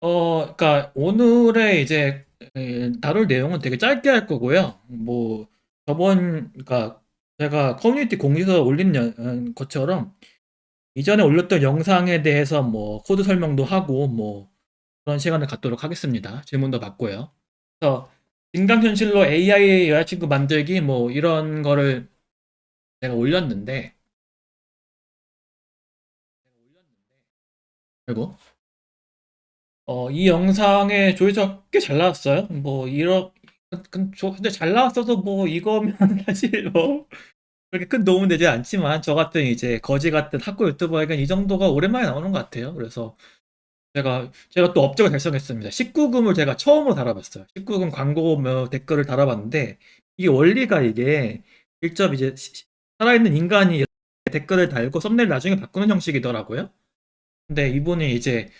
어, 그러니까 오늘의 이제 에, 다룰 내용은 되게 짧게 할 거고요. 뭐 저번 그러니까 제가 커뮤니티 공지서 올린 여- 어, 것처럼 이전에 올렸던 영상에 대해서 뭐 코드 설명도 하고 뭐 그런 시간을 갖도록 하겠습니다. 질문도 받고요. 그래서 인강현실로 AI 여자친구 만들기 뭐 이런 거를 제가 올렸는데 그리고 어, 이 영상에 조회수가 꽤 잘 나왔어요. 뭐, 근- 저- 근데 잘 나왔어도 뭐, 이거면 사실 뭐, 그렇게 큰 도움은 되지 않지만, 저 같은 이제 거지 같은 학교 유튜버에겐 이 정도가 오랜만에 나오는 것 같아요. 그래서 제가, 제가 또 업적을 달성했습니다. 19금을 제가 처음으로 달아봤어요. 19금 광고 뭐 댓글을 달아봤는데, 이게 원리가 이게, 직접 이제 살아있는 인간이 댓글을 달고 썸네일 나중에 바꾸는 형식이더라고요. 근데 이분이 이제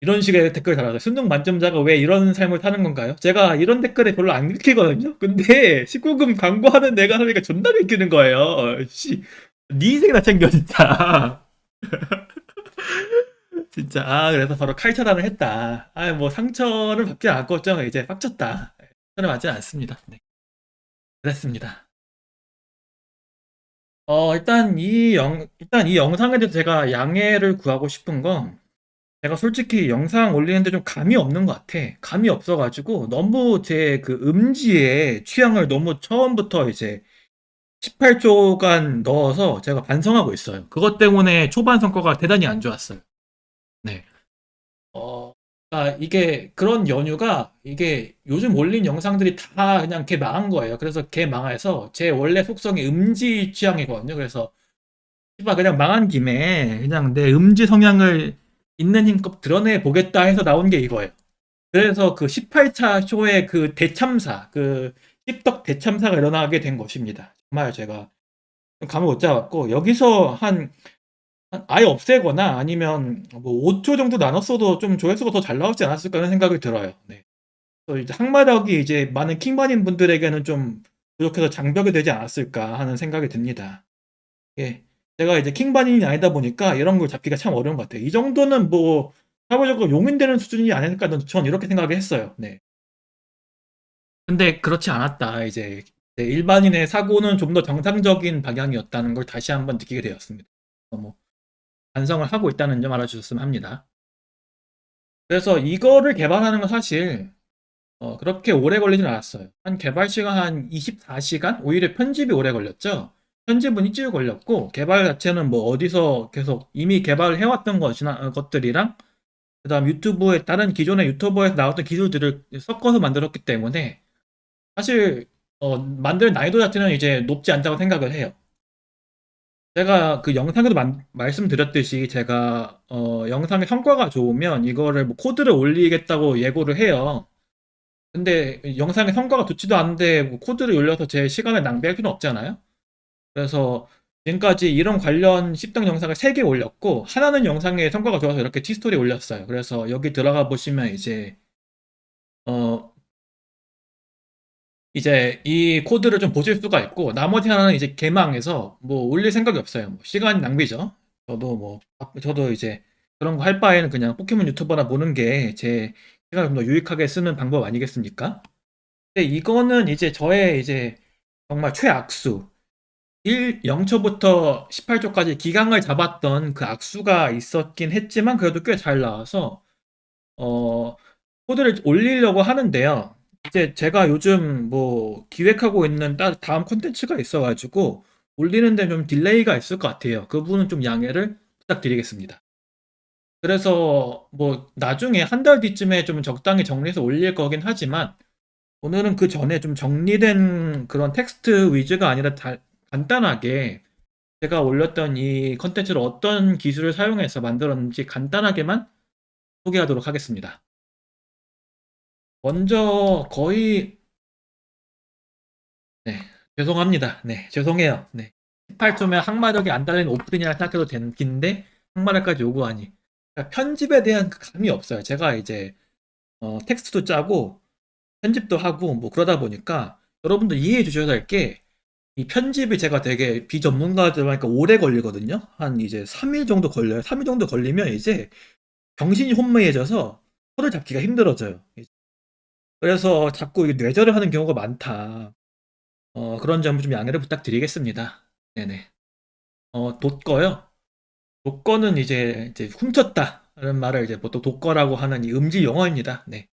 이런 식의 댓글 달아서 수능 만점자가 왜 이런 삶을 사는 건가요? 제가 이런 댓글에 별로 안 읽히거든요. 근데 19금 광고하는 내가 하니까 존나 읽히는 거예요. 씨, 네 인생 다 챙겨 진짜. 진짜 아 그래서 바로 칼 차단을 했다. 아 뭐 상처를 받지 좀 이제 빡쳤다. 상처를 받지 않습니다. 네, 그랬습니다. 어 일단 이 영 일단 이 영상에 대해서 제가 양해를 구하고 싶은 건 내가 솔직히 영상 올리는데 좀 감이 없는 것 같아. 감이 없어가지고 너무 제 그 음지에 취향을 너무 처음부터 이제 18초간 넣어서 제가 반성하고 있어요. 그것 때문에 초반 성과가 대단히 안 좋았어요. 네. 어, 아, 이게 그런 연유가 이게 요즘 올린 영상들이 다 그냥 개 망한 거예요. 그래서 개 망해서 제 원래 속성이 음지 취향이거든요. 그래서 씨발 그냥 망한 김에 그냥 내 음지 성향을 있는 힘껏 드러내 보겠다 해서 나온 게 이거예요. 그래서 그 18차 쇼의 그 대참사, 그 씹덕 대참사가 일어나게 된 것입니다. 정말 제가 좀 감을 못 잡았고 여기서 한, 한 아예 없애거나 아니면 뭐 5초 정도 나눴어도 좀 조회수가 더 잘 나오지 않았을까 하는 생각이 들어요. 네. 그래서 이제 항마력이 이제 많은 킹반인 분들에게는 좀 부족해서 장벽이 되지 않았을까 하는 생각이 듭니다. 예. 제가 이제 킹반인이 아니다 보니까 이런 걸 잡기가 참 어려운 것 같아요. 이 정도는 뭐 사회적으로 용인되는 수준이 아닐까 전 이렇게 생각을 했어요. 네. 근데 그렇지 않았다. 이제 네, 일반인의 사고는 좀 더 정상적인 방향이었다는 걸 다시 한번 느끼게 되었습니다. 뭐 반성을 하고 있다는 점 알아주셨으면 합니다. 그래서 이거를 개발하는 건 사실 어, 그렇게 오래 걸리진 않았어요. 한 개발 시간 한 24시간? 오히려 편집이 오래 걸렸죠. 편집은 일주일 걸렸고 개발 자체는 뭐 어디서 계속 이미 개발을 해왔던 것이나 어, 것들이랑 그다음 유튜브에 다른 기존의 유튜버에서 나왔던 기술들을 섞어서 만들었기 때문에 사실 어, 만들 난이도 자체는 이제 높지 않다고 생각을 해요. 제가 그 영상에도 만- 말씀드렸듯이 제가 어, 영상의 성과가 좋으면 이거를 뭐 코드를 올리겠다고 예고를 해요. 근데 영상의 성과가 좋지도 않은데 뭐 코드를 올려서 제 시간을 낭비할 필요는 없잖아요. 그래서 지금까지 이런 관련 10등 영상을 3개 올렸고 하나는 영상의 성과가 좋아서 이렇게 티스토리 올렸어요. 그래서 여기 들어가 보시면 이제 어 이제 이 코드를 좀 보실 수가 있고 나머지 하나는 이제 개망해서 뭐 올릴 생각이 없어요. 뭐 시간 낭비죠. 저도 뭐 아, 저도 이제 그런 거 할 바에는 그냥 포켓몬 유튜버나 보는 게 제 시간을 좀 더 유익하게 쓰는 방법 아니겠습니까? 근데 이거는 이제 저의 이제 정말 최악수 1, 0초부터 18초까지 기강을 잡았던 그 악수가 있었긴 했지만 그래도 꽤 잘 나와서 어 코드를 올리려고 하는데요. 이제 제가 요즘 뭐 기획하고 있는 따- 다음 콘텐츠가 있어가지고 올리는데 좀 딜레이가 있을 것 같아요. 그 부분은 좀 양해를 부탁드리겠습니다. 그래서 뭐 나중에 한 달 뒤쯤에 좀 적당히 정리해서 올릴 거긴 하지만 오늘은 그 전에 좀 정리된 그런 텍스트 위주가 아니라 다- 간단하게 제가 올렸던 이 컨텐츠를 어떤 기술을 사용해서 만들었는지 간단하게만 소개하도록 하겠습니다. 먼저 거의 네, 죄송합니다. 네, 죄송해요. 네. 18초면 항마력이 안 달린 오프닝이라 생각해도 되는 긴데 항마력까지 요구하니 그러니까 편집에 대한 그 감이 없어요. 제가 이제 어, 텍스트도 짜고 편집도 하고 뭐 그러다 보니까 여러분들 이해해 주셔야 될게 이 편집이 제가 되게 비전문가들 하니까 오래 걸리거든요. 한 이제 3일 정도 걸려요. 3일 정도 걸리면 이제 정신이 혼미해져서 손을 잡기가 힘들어져요. 그래서 자꾸 뇌절을 하는 경우가 많다. 어, 그런 점을 좀 양해를 부탁드리겠습니다. 네네. 어, 돋거요. 돋거는 이제, 이제 훔쳤다 라는 말을 이제 보통 돋거라고 하는 이 음지 용어입니다. 네.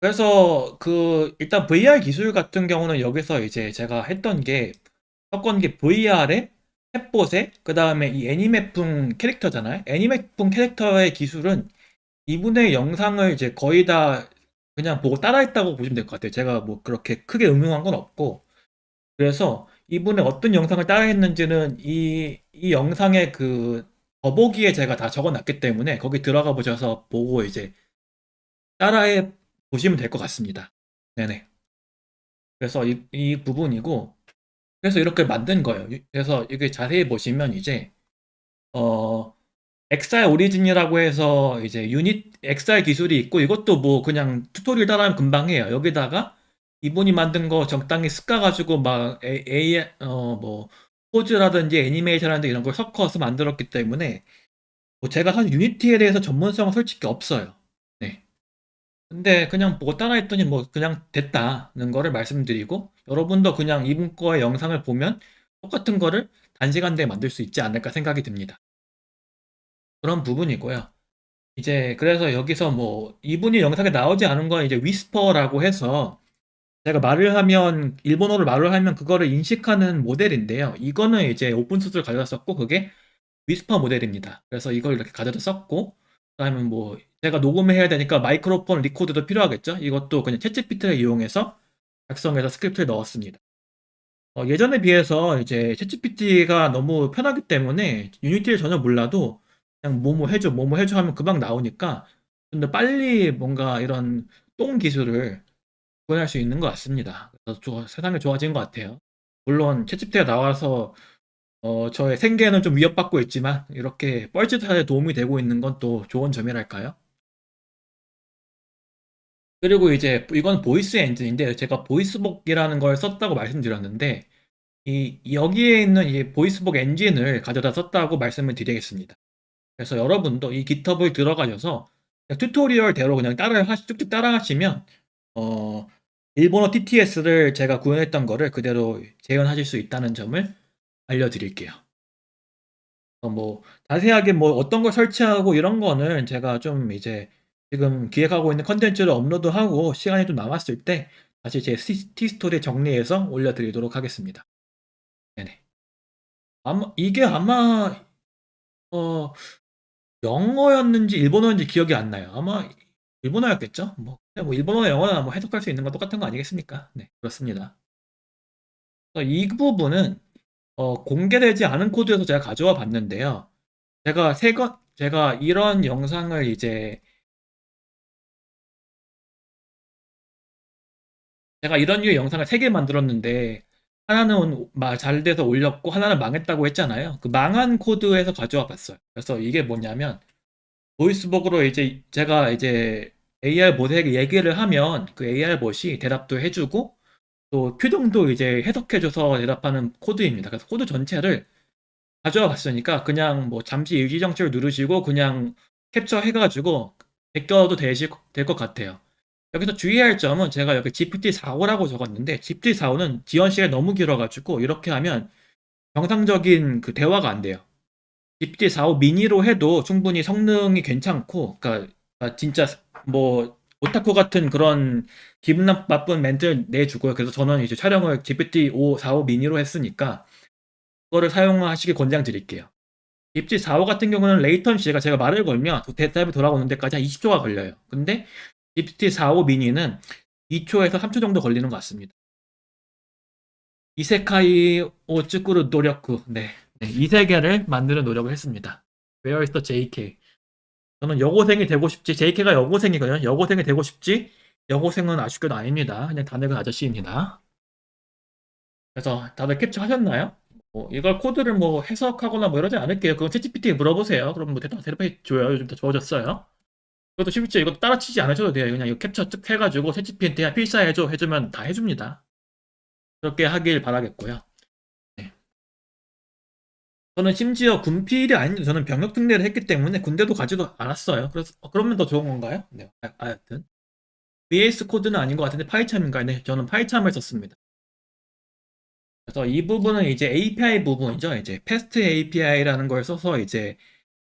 그래서 그 일단 VR 기술 같은 경우는 여기서 이제 제가 했던 게 섞은 게 VR에 챗봇에 그 다음에 이 애니메풍 캐릭터잖아요. 애니메풍 캐릭터의 기술은 이분의 영상을 이제 거의 다 그냥 보고 따라했다고 보시면 될 것 같아요. 제가 뭐 그렇게 크게 응용한 건 없고 그래서 이분의 어떤 영상을 따라했는지는 이, 이 영상의 그 더보기에 제가 다 적어놨기 때문에 거기 들어가 보셔서 보고 이제 따라해 보시면 될 것 같습니다. 네네. 그래서 이, 이 부분이고 그래서 이렇게 만든 거예요. 그래서 이게 자세히 보시면 이제 어 XR 오리진이라고 해서 이제 유닛 XR 기술이 있고 이것도 뭐 그냥 튜토리얼 따라하면 금방 해요. 여기다가 이분이 만든 거 적당히 섞어가지고 막 A 어뭐 포즈라든지 애니메이션이라든지 이런 걸 섞어서 만들었기 때문에 뭐 제가 사실 유니티에 대해서 전문성은 솔직히 없어요. 네. 근데 그냥 보고 따라 했더니 뭐 그냥 됐다는 거를 말씀드리고 여러분도 그냥 이분 거의 영상을 보면 똑같은 거를 단시간 내에 만들 수 있지 않을까 생각이 듭니다. 그런 부분이고요. 이제 그래서 여기서 뭐 이분이 영상에 나오지 않은 건 이제 위스퍼라고 해서 제가 말을 하면 일본어로 말을 하면 그거를 인식하는 모델인데요. 이거는 이제 오픈 소스를 가져다 썼고 그게 위스퍼 모델입니다. 그래서 이걸 이렇게 가져다 썼고 그다음에 뭐 제가 녹음을 해야 되니까 마이크로폰 리코더도 필요하겠죠. 이것도 그냥 챗GPT를 이용해서 작성해서 스크립트를 넣었습니다. 어, 예전에 비해서 이제 챗GPT가 너무 편하기 때문에 유니티를 전혀 몰라도 그냥 뭐뭐 해줘, 뭐뭐 해줘 하면 금방 나오니까 좀 더 빨리 뭔가 이런 똥 기술을 구현할 수 있는 것 같습니다. 그래서 조- 세상이 좋아진 것 같아요. 물론 챗GPT가 나와서 어, 저의 생계는 좀 위협받고 있지만 이렇게 뻘짓하는 데 도움이 되고 있는 건 또 좋은 점이랄까요? 그리고 이제 이건 보이스 엔진인데 제가 보이스복이라는 걸 썼다고 말씀드렸는데 이 여기에 있는 이 보이스복 엔진을 가져다 썼다고 말씀을 드리겠습니다. 그래서 여러분도 이 GitHub을 들어가셔서 튜토리얼대로 그냥 따라 쭉쭉 따라하시면 어 일본어 TTS를 제가 구현했던 거를 그대로 재현하실 수 있다는 점을 알려드릴게요. 어, 뭐 자세하게 뭐 어떤 걸 설치하고 이런 거는 제가 좀 이제 지금 기획하고 있는 컨텐츠를 업로드하고 시간이 좀 남았을 때 다시 제 티스토리에 정리해서 올려드리도록 하겠습니다. 네네. 아마 이게 아마 어 영어였는지 일본어인지 기억이 안 나요. 아마 일본어였겠죠? 뭐, 뭐 일본어, 영어나 뭐 해석할 수 있는 건 똑같은 거 아니겠습니까? 네, 그렇습니다. 이 부분은 어, 공개되지 않은 코드에서 제가 가져와 봤는데요. 제가 세 건, 제가 이런 영상을 이제 제가 이런 류의 영상을 세 개 만들었는데 하나는 마- 잘 돼서 올렸고 하나는 망했다고 했잖아요. 그 망한 코드에서 가져와 봤어요. 그래서 이게 뭐냐면 보이스복으로 이제 제가 이제 AR 봇에게 얘기를 하면 그 AR 봇이 대답도 해주고 또 표정도 이제 해석해줘서 대답하는 코드입니다. 그래서 코드 전체를 가져와 봤으니까 그냥 뭐 잠시 일지정체를 누르시고 그냥 캡처해가지고 베껴도 되실 될 것 같아요. 여기서 주의할 점은 제가 여기 GPT-4호라고 적었는데 GPT-4호는 지원 시간이 너무 길어가지고 이렇게 하면 정상적인 그 대화가 안 돼요. GPT-4호 미니로 해도 충분히 성능이 괜찮고, 그러니까 진짜 뭐 오타쿠 같은 그런 기분 나쁜 멘트를 내주고요. 그래서 저는 이제 촬영을 GPT-5, 4호 미니로 했으니까 그거를 사용하시길 권장드릴게요. GPT-4호 같은 경우는 레이턴시가 제가 말을 걸면 대답이 돌아오는 데까지 한 20초가 걸려요. 근데 GPT-4호 미니는 2초에서 3초 정도 걸리는 것 같습니다. 이세카이 오츠쿠르 노력구. 네. 네, 이 세계를 만드는 노력을 했습니다. Where is the JK? 저는 여고생이 되고 싶지. JK가 여고생이거든요. 여고생이 되고 싶지. 여고생은 아쉽게도 아닙니다. 그냥 다 늙은 아저씨입니다. 그래서 다들 캡처 하셨나요? 뭐 이걸 코드를 뭐 해석하거나 뭐 이러지 않을게요. 그건 챗GPT에 물어보세요. 그럼 뭐 대답 대답해 줘요. 요즘 다 좋아졌어요. 그것도 쉽죠. 이거 따라치지 않으셔도 돼요. 그냥 이거 캡처 쭉 해가지고 챗GPT에 필사해줘 해주면 다 해줍니다. 그렇게 하길 바라겠고요. 네. 저는 심지어 군필이 아닌 저는 병역 특례를 했기 때문에 군대도 가지도 않았어요. 그래서 어, 그러면 더 좋은 건가요? 네, 아, 하여튼 VS 코드는 아닌 것 같은데 파이참인가요? 네, 저는 파이참을 썼습니다. 그래서 이 부분은 이제 API 부분이죠. 이제 패스트 API라는 걸 써서 이제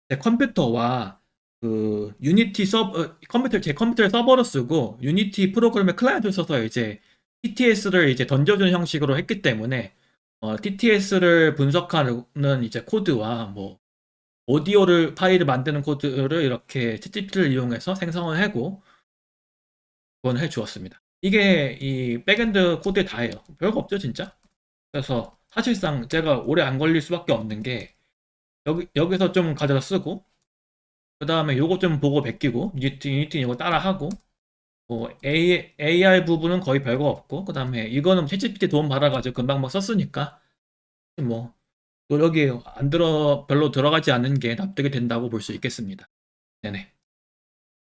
제 컴퓨터와 그 유니티 서버 컴퓨터 제 컴퓨터를 서버로 쓰고 유니티 프로그램의 클라이언트를 써서 이제 TTS를 이제 던져주는 형식으로 했기 때문에 어, TTS를 분석하는 이제 코드와 뭐 오디오를 파일을 만드는 코드를 이렇게 ChatGPT를 이용해서 생성을 하고 그건 해 주었습니다. 이게 이 백엔드 코드에 다예요. 별거 없죠, 진짜. 그래서 사실상 제가 오래 안 걸릴 수밖에 없는 게 여기 여기서 좀 가져다 쓰고 그 다음에 요거 좀 보고 베끼고 유니티 유니티 이거 따라 하고 뭐 A, AR 부분은 거의 별거 없고 그 다음에 이거는 챗GPT 도움 받아가지고 금방 막 썼으니까 뭐 노력이 안 들어 별로 들어가지 않은 게 납득이 된다고 볼 수 있겠습니다. 네네.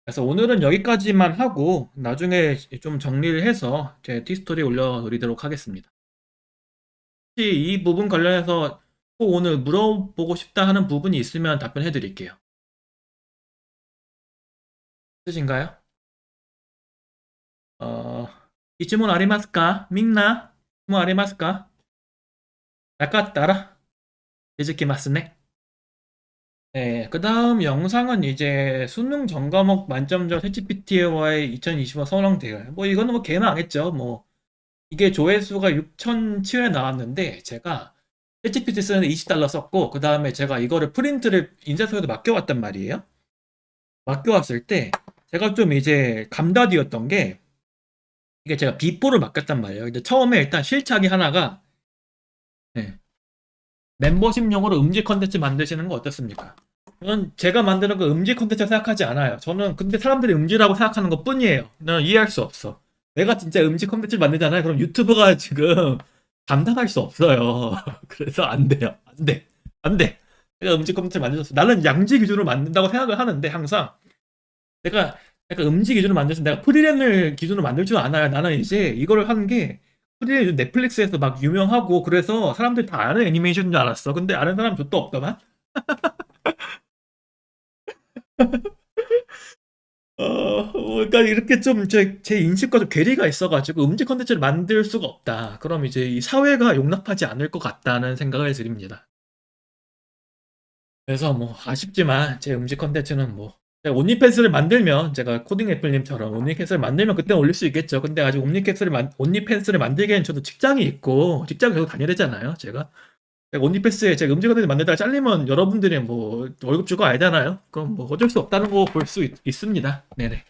그래서 오늘은 여기까지만 하고 나중에 좀 정리를 해서 제 티스토리 올려드리도록 하겠습니다. 혹시 이 부분 관련해서 꼭 오늘 물어보고 싶다 하는 부분이 있으면 답변해 드릴게요. 뜻인가요? 어, 이 질문 아리마스까? 민나? 이 질문 아리마스까? 나갔다라? 이즈키마스네? 네, 그 다음 영상은 이제 수능 전과목 만점점 채찌PT와의 2025 선왕 대결. 뭐 이거는 뭐 개망했죠. 뭐 이게 조회수가 6,007에 나왔는데 제가 세치피티 쓰는데 20달러 썼고 그 다음에 제가 이거를 프린트를 인쇄소에도 맡겨왔단 말이에요. 맡겨왔을 때 제가 좀 이제 감다디였던 게 이게 제가 비포를 맡겼단 말이에요. 근데 처음에 일단 실착이 하나가 네. 멤버십용으로 음질 컨텐츠 만드시는 거 어떻습니까? 저는 제가 만드는 거 음질 컨텐츠 생각하지 않아요. 저는 근데 사람들이 음질이라고 생각하는 것 뿐이에요. 나는 이해할 수 없어. 내가 진짜 음질 컨텐츠를 만들잖아요. 그럼 유튜버가 지금 감당할 수 없어요. 그래서 안 돼요. 안 돼. 안 돼. 내가 음질 컨텐츠를 만들었어. 나는 양지 기준으로 만든다고 생각을 하는데 항상 내가 약간 음질 기준으로 만들어서 내가 프리랜을 기준으로 만들 줄 아나요. 나는 이제 이거를 하는 게 프리랜 넷플릭스에서 막 유명하고 그래서 사람들이 다 아는 애니메이션인 줄 알았어. 근데 아는 사람 도 없더만. 어, 그러니까 이렇게 좀 제 제 인식과 좀 괴리가 있어가지고 음질 컨텐츠를 만들 수가 없다. 그럼 이제 이 사회가 용납하지 않을 것 같다는 생각을 드립니다. 그래서 뭐 아쉽지만 제 음질 컨텐츠는 뭐 온리패스를 만들면 제가 코딩 애플님처럼 온리패스를 만들면 그때 올릴 수 있겠죠. 근데 아직 온리패스를 만 온리패스를 만들기엔 저도 직장이 있고 직장 계속 다녀야 되잖아요. 제가 온리패스에 제가 컨텐츠 만들다가 잘리면 여러분들이 뭐 월급 주고 알잖아요. 그럼 뭐 어쩔 수 없다는 거 볼 수 있습니다. 네네.